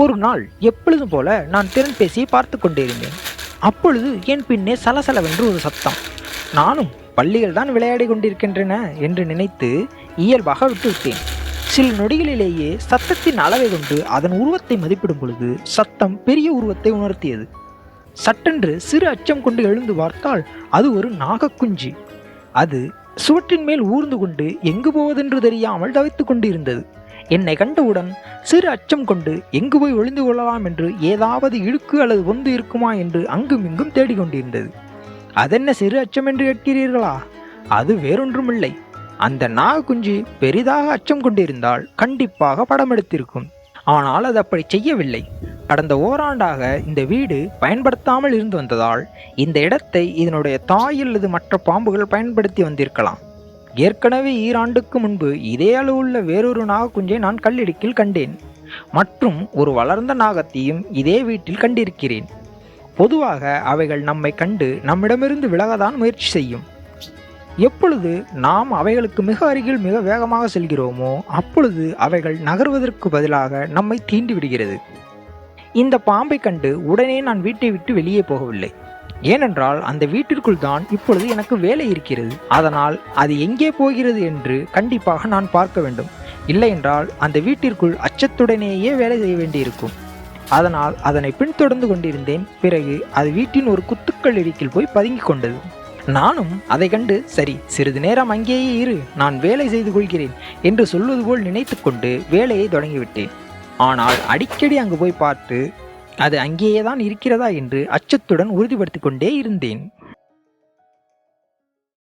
ஒரு நாள் எப்பொழுதும் போல நான் திறன்பேசியை பார்த்து கொண்டிருந்தேன். அப்பொழுது என் பின்னே சலசலவென்று ஒரு சத்தம். நானும் பள்ளிகள் தான் விளையாடி கொண்டிருக்கின்றன என்று நினைத்து இயல்பாக விட்டுவிட்டேன். சில நொடிகளிலேயே சத்தத்தின் அளவை கொண்டு அதன் உருவத்தை மதிப்பிடும் பொழுது சத்தம் பெரிய உருவத்தை உணர்த்தியது. சட்டென்று சிறு அச்சம் கொண்டு எழுந்து பார்த்தால் அது ஒரு நாகக்குஞ்சி. அது சுவற்றின் மேல் ஊர்ந்து கொண்டு எங்கு போவதென்று தெரியாமல் தவித்துக் கொண்டிருந்தது. என்னை கண்டவுடன் சிறு அச்சம் கொண்டு எங்கு போய் ஒளிந்து கொள்ளலாம் என்று ஏதாவது இழுக்கு அல்லது ஒந்து இருக்குமா என்று அங்கும் இங்கும் தேடிக்கொண்டிருந்தது. அதென்ன சிறு அச்சம் என்று கேட்கிறீர்களா? அது வேறொன்றுமில்லை. அந்த நாகக்குஞ்சு பெரிதாக அச்சம் கொண்டிருந்தால் கண்டிப்பாக படம் எடுத்திருக்கும். ஆனால் அது அப்படி செய்யவில்லை. கடந்த ஓராண்டாக இந்த வீடு பயன்படுத்தாமல் இருந்து வந்ததால் இந்த இடத்தை இதனுடைய தாய் அல்லது மற்ற பாம்புகள் பயன்படுத்தி வந்திருக்கலாம். ஏற்கனவே ஈராண்டுக்கு முன்பு இதே அளவுள்ள வேறொரு நாகக்குஞ்சை நான் கல்லிடுக்கில் கண்டேன். மற்றும் ஒரு வளர்ந்த நாகத்தையும் இதே வீட்டில் கண்டிருக்கிறேன். பொதுவாக அவைகள் நம்மை கண்டு நம்மிடமிருந்து விலகதான் முயற்சி செய்யும். எப்பொழுது நாம் அவைகளுக்கு மிக அருகில் மிக வேகமாக செல்கிறோமோ அப்பொழுது அவைகள் நகர்வதற்கு பதிலாக நம்மை தீண்டிவிடுகிறது. இந்த பாம்பை கண்டு உடனே நான் வீட்டை விட்டு வெளியே போகவில்லை. ஏனென்றால் அந்த வீட்டிற்குள் தான் இப்பொழுது எனக்கு வேலை இருக்கிறது. அதனால் அது எங்கே போகிறது என்று கண்டிப்பாக நான் பார்க்க வேண்டும். இல்லையென்றால் அந்த வீட்டிற்குள் அச்சத்துடனேயே வேலை செய்ய வேண்டியிருக்கும். அதனால் அதனை பின்தொடர்ந்து கொண்டிருந்தேன். பிறகு அது வீட்டின் ஒரு குத்துக்கள் இடுக்கில் போய் பதுங்கிக் கொண்டது. நானும் அதை கண்டு சரி சிறிது நேரம் அங்கேயே இரு. நான் வேலை செய்து கொள்கிறேன் என்று சொல்வது போல் நினைத்துக்கொண்டு வேலையை தொடங்கிவிட்டேன். ஆனால் அடிக்கடி அங்கு போய் பார்த்து அது அங்கேயே தான் இருக்கிறதா என்று அச்சத்துடன் உறுதிப்படுத்திக் கொண்டே இருந்தேன்.